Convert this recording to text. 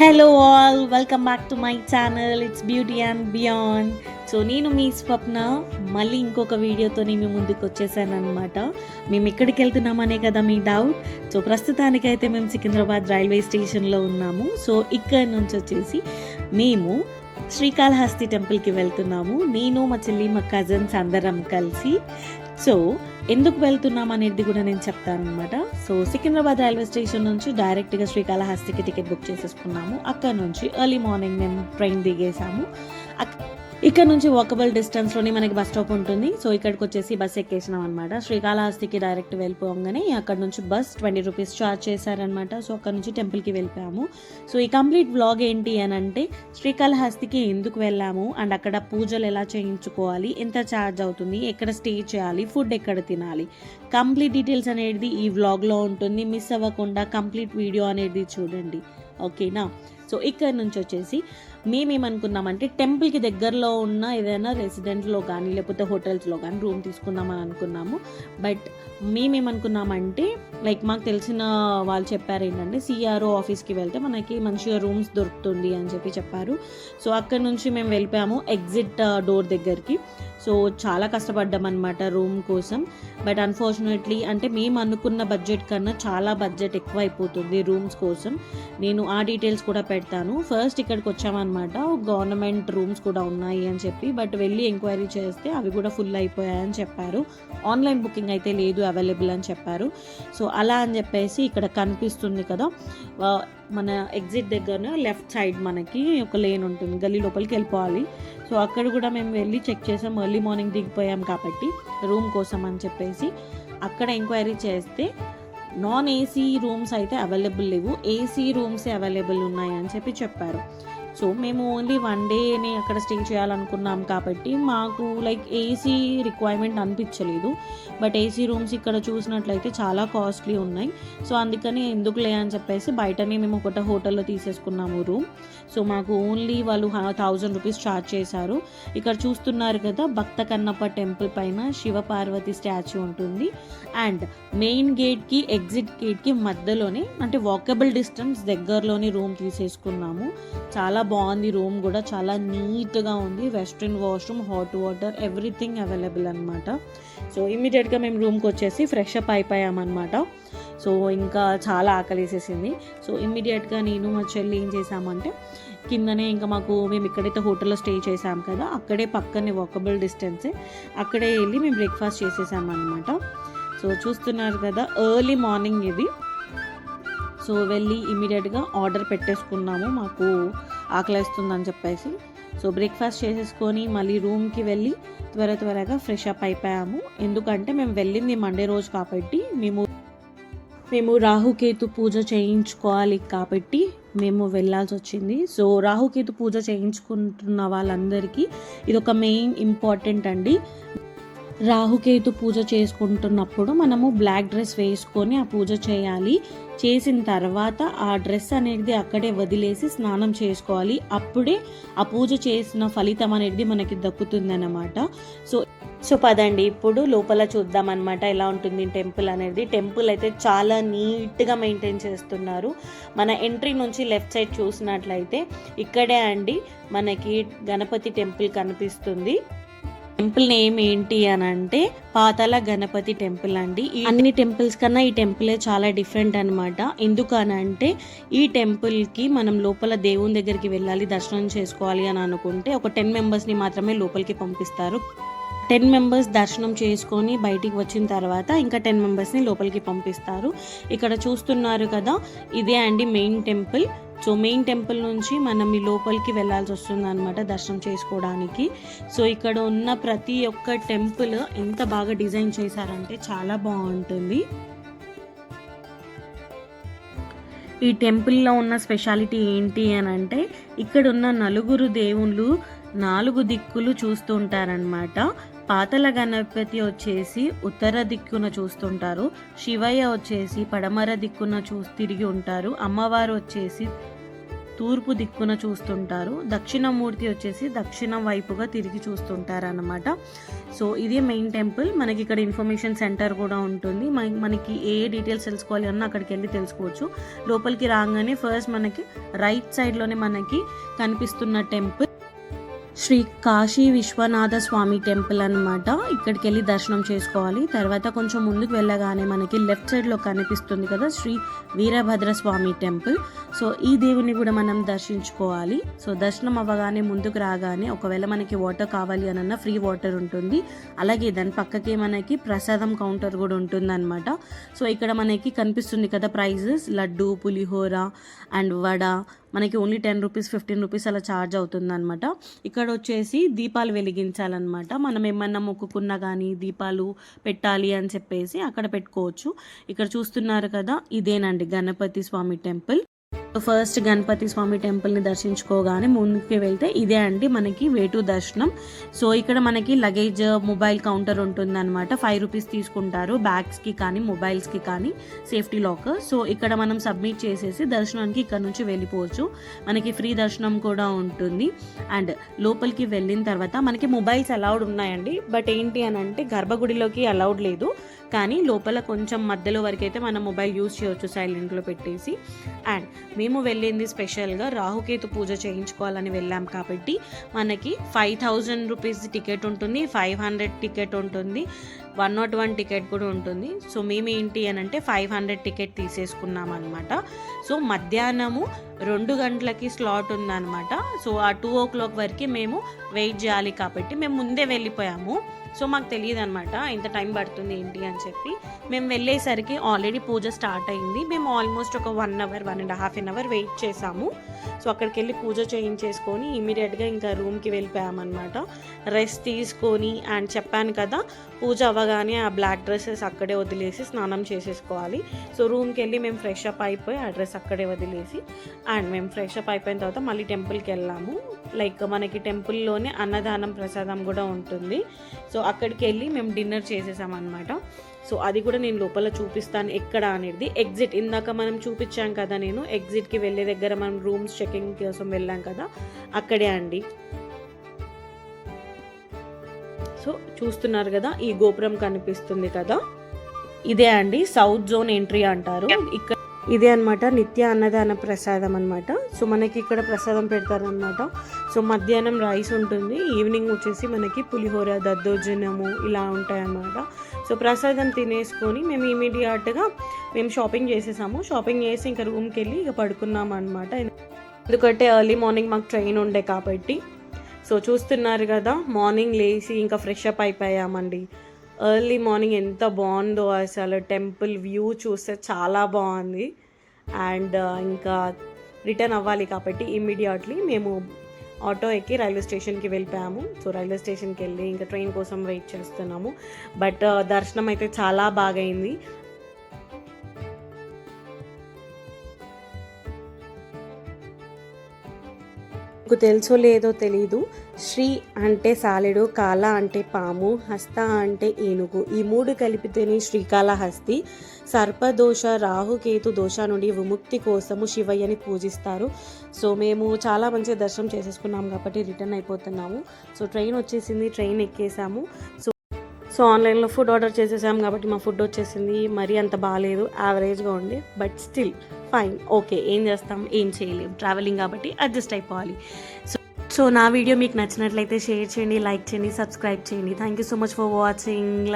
Hello all welcome back to my channel it's beauty and beyond so నేను మీ స్వప్న మళ్ళీ ఇంకొక వీడియోతో నేను ముందుకు వచ్చేసాను అనమాట మేము ఎక్కడికి వెళ్తున్నామనే కదా మీ డౌట్ సో ప్రస్తుతానికైతే మేము సికింద్రాబాద్ రైల్వే స్టేషన్లో ఉన్నాము. సో ఇక్కడ నుంచి వచ్చేసి మేము శ్రీకాళహస్తి టెంపుల్కి వెళ్తున్నాము. నేను మా చెల్లి మా కజిన్స్ అందరం కలిసి సో ఎందుకు వెళ్తున్నాం అనేది కూడా నేను చెప్తాను అనమాట సో సికింద్రాబాద్ రైల్వే స్టేషన్ నుంచి డైరెక్ట్గా శ్రీకాళహస్తికి టికెట్ బుక్ చేసేసుకున్నాము. అక్కడ నుంచి ఎర్లీ మార్నింగ్ మేము ట్రైన్ దిగేసాము అక్క ఇక్కడ నుంచి వాకబుల్ డిస్టెన్స్లోనే మనకి బస్ స్టాప్ ఉంటుంది. సో ఇక్కడికి వచ్చేసి బస్ ఎక్కేసినాం అనమాట శ్రీకాళహస్తికి డైరెక్ట్ వెళ్ళిపోగానే అక్కడ నుంచి బస్ ట్వంటీ రూపీస్ చార్జ్ చేశారనమాట సో అక్కడ నుంచి టెంపుల్కి వెళ్ళిపోయాము. సో ఈ కంప్లీట్ వ్లాగ్ ఏంటి అని అంటే శ్రీకాళహస్తికి ఎందుకు వెళ్ళాము? అండ్ అక్కడ పూజలు ఎలా చేయించుకోవాలి? ఎంత ఛార్జ్ అవుతుంది? ఎక్కడ స్టే చేయాలి? ఫుడ్ ఎక్కడ తినాలి? కంప్లీట్ డీటెయిల్స్ అనేది ఈ వ్లాగ్లో ఉంటుంది. మిస్ అవ్వకుండా కంప్లీట్ వీడియో అనేది చూడండి. ఓకేనా సో ఇక్కడ నుంచి వచ్చేసి మేమేమనుకున్నామంటే టెంపుల్కి దగ్గరలో ఉన్న ఏదైనా రెసిడెంట్లో కానీ లేకపోతే హోటల్స్లో కానీ రూమ్ తీసుకుందామని అనుకున్నాము. బట్ మేమేమనుకున్నామంటే లైక్ మాకు తెలిసిన వాళ్ళు చెప్పారు ఏంటంటే సిఆర్ఓ ఆఫీస్కి వెళ్తే మనకి మంచిగా రూమ్స్ దొరుకుతుంది అని చెప్పి చెప్పారు. సో అక్కడ నుంచి మేము వెళ్ళిపోయాము ఎగ్జిట్ డోర్ దగ్గరికి. సో చాలా కష్టపడ్డాం అనమాట రూమ్ కోసం. బట్ అన్ఫార్చునేట్లీ అంటే మేము అనుకున్న బడ్జెట్ కన్నా చాలా బడ్జెట్ ఎక్కువ అయిపోతుంది రూమ్స్ కోసం. నేను ఆ డీటెయిల్స్ కూడా పెడతాను. ఫస్ట్ ఇక్కడికి వచ్చామన్నమాట. గవర్నమెంట్ రూమ్స్ కూడా ఉన్నాయి అని చెప్పి. బట్ వెళ్ళి ఎంక్వైరీ చేస్తే అవి కూడా ఫుల్ అయిపోయాయని చెప్పారు. ఆన్లైన్ బుకింగ్ అయితే లేదు అవైలబుల్ అని చెప్పారు. సో అలా అని చెప్పేసి ఇక్కడ కనిపిస్తుంది కదా. మన ఎగ్జిట్ దగ్గర లెఫ్ట్ సైడ్ మనకి ఒక లేన్ ఉంటుంది. గల్లీ లోపలికి వెళ్ళిపోవాలి. సో అక్కడ కూడా మేము వెళ్ళి చెక్ చేసాం. ఎర్లీ మార్నింగ్ దిగిపోయాం కాబట్టి రూమ్ కోసం అని చెప్పేసి. అక్కడ ఎంక్వైరీ చేస్తే నాన్ ఏసీ రూమ్స్ అయితే అవైలబుల్ లేవు. ఏసీ రూమ్సే అవైలబుల్ ఉన్నాయి అని చెప్పి చెప్పారు. సో మేము ఓన్లీ వన్ డేనే అక్కడ స్టే చేయాలనుకున్నాం కాబట్టి మాకు లైక్ ఏసీ రిక్వైర్మెంట్ అనిపించలేదు. బట్ ఏసీ రూమ్స్ ఇక్కడ చూసినట్లయితే చాలా కాస్ట్లీ ఉన్నాయి. సో అందుకని ఎందుకులే అని చెప్పేసి బయటనే మేము ఒకట హోటల్లో తీసేసుకున్నాము రూమ్ సో మాకు ఓన్లీ వాళ్ళు థౌజండ్ రూపీస్ ఛార్జ్ చేశారు. ఇక్కడ చూస్తున్నారు కదా భక్త కన్నప్ప టెంపుల్ పైన శివ పార్వతి స్టాచ్యూ ఉంటుంది. అండ్ మెయిన్ గేట్కి ఎగ్జిట్ గేట్కి మధ్యలోనే అంటే వాకబుల్ డిస్టెన్స్ దగ్గరలోని రూమ్ తీసేసుకున్నాము. చాలా బాగుంది రూమ్ కూడా చాలా నీట్గా ఉంది. Western washroom hot water everything available అనమాట సో ఇమీడియట్గా మేము రూమ్కి వచ్చేసి ఫ్రెష్ అప్ అయిపోయామన్నమాట. సో ఇంకా చాలా ఆకలేసేసింది. సో ఇమ్మీడియట్గా నేను మా చెల్లి ఏం చేశామంటే కిందనే ఇంకా మాకు మేము ఇక్కడైతే హోటల్లో స్టే చేసాం కదా అక్కడే పక్కనే వాకబుల్ డిస్టెన్సే అక్కడే వెళ్ళి మేము బ్రేక్ఫాస్ట్ చేసేసామన్నమాట. సో చూస్తున్నారు కదా ఎర్లీ మార్నింగ్ ఇది. సో వెళ్ళి ఇమీడియట్గా ఆర్డర్ పెట్టేసుకున్నాము. మాకు ఆకలిస్తుందని చెప్పేసి. సో బ్రేక్ఫాస్ట్ చేసేసుకొని మళ్ళీ రూమ్కి వెళ్ళి త్వర త్వరగా ఫ్రెష్ అప్ అయిపోయాము. ఎందుకంటే మేము వెళ్ళింది మండే రోజు కాబట్టి మేము మేము రాహుకేతు పూజ చేయించుకోవాలి కాబట్టి మేము వెళ్ళాల్సి వచ్చింది. సో రాహుకేతు పూజ చేయించుకుంటున్న వాళ్ళందరికీ ఇది ఒక మెయిన్ ఇంపార్టెంట్ అండి. రాహుకేతు పూజ చేసుకుంటున్నప్పుడు మనము బ్లాక్ డ్రెస్ వేసుకొని ఆ పూజ చేయాలి. చేసిన తర్వాత ఆ డ్రెస్ అనేది అక్కడే వదిలేసి స్నానం చేసుకోవాలి. అప్పుడే ఆ పూజ చేసిన ఫలితం అనేది మనకి దక్కుతుందన్నమాట. సో సో పదండి ఇప్పుడు లోపల చూద్దాం అనమాట ఎలా ఉంటుంది టెంపుల్ అనేది. టెంపుల్ అయితే చాలా నీట్గా మెయింటైన్ చేస్తున్నారు. మన ఎంట్రీ నుంచి లెఫ్ట్ సైడ్ చూసినట్లయితే ఇక్కడే అండి మనకి గణపతి టెంపుల్ కనిపిస్తుంది. టెంపుల్ నేమ్ ఏంటి అని అంటే పాతాల గణపతి టెంపుల్ అండి. అన్ని టెంపుల్స్ కన్నా ఈ టెంపులే చాలా డిఫరెంట్ అనమాట ఎందుకనంటే ఈ టెంపుల్కి మనం లోపల దేవుని దగ్గరికి వెళ్ళాలి దర్శనం చేసుకోవాలి అని అనుకుంటే ఒక టెన్ మెంబర్స్ని మాత్రమే లోపలికి పంపిస్తారు. టెన్ మెంబర్స్ దర్శనం చేసుకొని బయటికి వచ్చిన తర్వాత ఇంకా టెన్ మెంబర్స్ని లోపలికి పంపిస్తారు. ఇక్కడ చూస్తున్నారు కదా ఇదే అండి main temple. So main temple నుంచి మనం ఈ లోపలికి వెళ్ళాల్సి వస్తుంది అనమాట దర్శనం చేసుకోవడానికి. సో ఇక్కడ ఉన్న ప్రతి ఒక్క టెంపుల్ ఎంత బాగా డిజైన్ చేశారంటే చాలా బాగుంటుంది. ఈ టెంపుల్లో ఉన్న స్పెషాలిటీ ఏంటి అని అంటే ఇక్కడ ఉన్న నలుగురు దేవుళ్ళు నాలుగు దిక్కులు చూస్తుంటారనమాట పాతల గణపతి వచ్చేసి ఉత్తర దిక్కున చూస్తుంటారు. శివయ్య వచ్చేసి పడమర దిక్కున చూ తిరిగి ఉంటారు. అమ్మవారు వచ్చేసి తూర్పు దిక్కున చూస్తుంటారు. దక్షిణమూర్తి వచ్చేసి దక్షిణం వైపుగా తిరిగి చూస్తుంటారు సో ఇది మెయిన్ టెంపుల్ మనకి ఇక్కడ ఇన్ఫర్మేషన్ సెంటర్ కూడా ఉంటుంది. మనకి ఏ డీటెయిల్స్ తెలుసుకోవాలి అన్న అక్కడికి వెళ్ళి తెలుసుకోవచ్చు. లోపలికి రాగానే ఫస్ట్ మనకి రైట్ సైడ్లోనే మనకి కనిపిస్తున్న టెంపుల్ శ్రీ కాశీ విశ్వనాథ స్వామి టెంపుల్ అన్నమాట. ఇక్కడికి వెళ్ళి దర్శనం చేసుకోవాలి. తర్వాత కొంచెం ముందుకు వెళ్ళగానే మనకి లెఫ్ట్ సైడ్లో కనిపిస్తుంది కదా శ్రీ వీరభద్ర స్వామి టెంపుల్. సో ఈ దేవుని కూడా మనం దర్శించుకోవాలి. సో దర్శనం అవ్వగానే ముందుకు రాగానే ఒకవేళ మనకి వాటర్ కావాలి అనన్న ఫ్రీ వాటర్ ఉంటుంది. అలాగే దాని పక్కకే మనకి ప్రసాదం కౌంటర్ కూడా ఉంటుంది సో ఇక్కడ మనకి కనిపిస్తుంది కదా ప్రైజెస్. లడ్డు పులిహోర అండ్ వడ మనకి only ten rupees fifteen rupees అలా ఛార్జ్ అవుతుందనమాట ఇక్కడ వచ్చేసి దీపాలు వెలిగించాలన్నమాట. మనం ఏమన్నా మొక్కుకున్నా కానీ దీపాలు పెట్టాలి అని చెప్పేసి అక్కడ పెట్టుకోవచ్చు. ఇక్కడ చూస్తున్నారు కదా ఇదేనండి గణపతి స్వామి టెంపుల్. ఫస్ట్ గణపతి స్వామి టెంపుల్ని దర్శించుకోగానే ముందుకు వెళ్తే ఇదే అండి మనకి వేటు దర్శనం. సో ఇక్కడ మనకి లగేజ్ మొబైల్ కౌంటర్ ఉంటుందన్నమాట. ఫైవ్ రూపీస్ తీసుకుంటారు బ్యాగ్స్కి కానీ మొబైల్స్కి కానీ సేఫ్టీ లాకర్ సో ఇక్కడ మనం సబ్మిట్ చేసేసి దర్శనానికి ఇక్కడ నుంచి వెళ్ళిపోవచ్చు. మనకి ఫ్రీ దర్శనం కూడా ఉంటుంది. అండ్ లోపలికి వెళ్ళిన తర్వాత మనకి మొబైల్స్ అలౌడ్ ఉన్నాయండి. బట్ ఏంటి అని అంటే గర్భగుడిలోకి అలౌడ్ లేదు. కానీ లోపల కొంచెం మధ్యలో వరకు అయితే మనం మొబైల్ యూజ్ చేయవచ్చు సైలెంట్లో పెట్టేసి. అండ్ మేము వెళ్ళింది స్పెషల్గా రాహుకేతు పూజ చేయించుకోవాలని వెళ్ళాం కాబట్టి మనకి ఫైవ్ థౌజండ్ రూపీస్ టికెట్ ఉంటుంది ఫైవ్ హండ్రెడ్ టికెట్ ఉంటుంది. వన్ నాట్ వన్ టికెట్ కూడా ఉంటుంది. సో మేము ఏంటి అని అంటే ఫైవ్ హండ్రెడ్ టికెట్ తీసేసుకున్నాం అనమాట సో మధ్యాహ్నము రెండు గంటలకి స్లాట్ ఉందన్నమాట. సో ఆ టూ ఓ క్లాక్ వరకు మేము వెయిట్ చేయాలి కాబట్టి మేము ముందే వెళ్ళిపోయాము. సో మాకు తెలియదు అనమాట ఇంత టైం పడుతుంది ఏంటి అని చెప్పి. మేము వెళ్ళేసరికి ఆల్రెడీ పూజ స్టార్ట్ అయింది. మేము ఆల్మోస్ట్ ఒక one hour one and half an hour wait చేసాము. సో అక్కడికి వెళ్ళి పూజ చేయించేసుకొని ఇమీడియట్గా ఇంకా రూమ్కి వెళ్ళిపోయామన్నమాట. రెస్ట్ తీసుకొని అండ్ చెప్పాను కదా పూజ రాగానే ఆ బ్లాక్ డ్రెస్సెస్ అక్కడే వదిలేసి స్నానం చేసేసుకోవాలి. సో రూమ్కి వెళ్ళి మేము ఫ్రెష్ అప్ అయిపోయి ఆ డ్రెస్ అక్కడే వదిలేసి అండ్ మేము ఫ్రెష్ అప్ అయిపోయిన తర్వాత మళ్ళీ టెంపుల్కి వెళ్ళాము. లైక్ మనకి టెంపుల్లోనే అన్నదానం ప్రసాదం కూడా ఉంటుంది. సో అక్కడికి వెళ్ళి మేము డిన్నర్ చేసేసాం అనమాట సో అది కూడా నేను లోపల చూపిస్తాను ఎక్కడ అనేది. ఎగ్జిట్ ఇందాక మనం చూపించాం కదా నేను ఎగ్జిట్కి వెళ్ళే దగ్గర మనం రూమ్స్ చెకింగ్ కోసం వెళ్ళాం కదా అక్కడే అండి. సో చూస్తున్నారు కదా ఈ గోపురం కనిపిస్తుంది కదా. ఇదే అండి సౌత్ జోన్ ఎంట్రీ అంటారు. ఇక్కడ ఇదే అన్నమాట నిత్య అన్నదాన ప్రసాదం అన్నమాట. సో మనకి ఇక్కడ ప్రసాదం పెడతారనమాట సో మధ్యాహ్నం రైస్ ఉంటుంది ఈవినింగ్ వచ్చేసి మనకి పులిహోర దద్దోజనము ఇలా ఉంటాయన్నమాట. సో ప్రసాదం తినేసుకొని మేము ఇమీడియట్గా మేము షాపింగ్ చేసేసాము. షాపింగ్ చేసి ఇంకా రూమ్కి వెళ్ళి ఇక పడుకున్నాం అనమాట ఎందుకంటే ఎర్లీ మార్నింగ్ మాకు ట్రైన్ ఉండే కాబట్టి సో చూస్తున్నారు కదా మార్నింగ్ లేచి ఇంకా ఫ్రెష్ అప్ అయిపోయామండి. ఎర్లీ మార్నింగ్ ఎంత బాగుందో అసలు టెంపుల్ వ్యూ చూస్తే చాలా బాగుంది. అండ్ uh, ఇంకా రిటర్న్ అవ్వాలి కాబట్టి ఇమ్మీడియట్లీ మేము ఆటో ఎక్కి రైల్వే స్టేషన్కి వెళ్ళిపోయాము. సో రైల్వే స్టేషన్కి వెళ్ళి ఇంకా ట్రైన్ కోసం వెయిట్ చేస్తున్నాము. బట్ uh, దర్శనం అయితే చాలా బాగైంది. మీకు తెలుసో లేదో తెలీదు. శ్రీ అంటే సాలెడు కాల అంటే పాము హస్త అంటే ఏనుగు. ఈ మూడు కలిపితేనే శ్రీకాళహస్తి సర్పదోష రాహుకేతు దోష నుండి విముక్తి కోసము శివయ్యని పూజిస్తారు. సో మేము చాలా మంచిగా దర్శనం చేసేసుకున్నాం కాబట్టి రిటర్న్ అయిపోతున్నాము. సో ట్రైన్ వచ్చేసింది ట్రైన్ ఎక్కేసాము. సో సో ఆన్లైన్లో ఫుడ్ ఆర్డర్ చేసేసాము కాబట్టి మా ఫుడ్ వచ్చేసింది. మరీ అంత బాగాలేదు యావరేజ్గా ఉంది. బట్ స్టిల్ ఫైన్ ఓకే ఏం చేస్తాం? ఏం చేయలేం. ట్రావెలింగ్ కాబట్టి అడ్జస్ట్ అయిపోవాలి. సో సో నా వీడియో మీకు నచ్చినట్లయితే షేర్ చేయండి లైక్ చేయండి సబ్స్క్రైబ్ చేయండి. Thank you so much for watching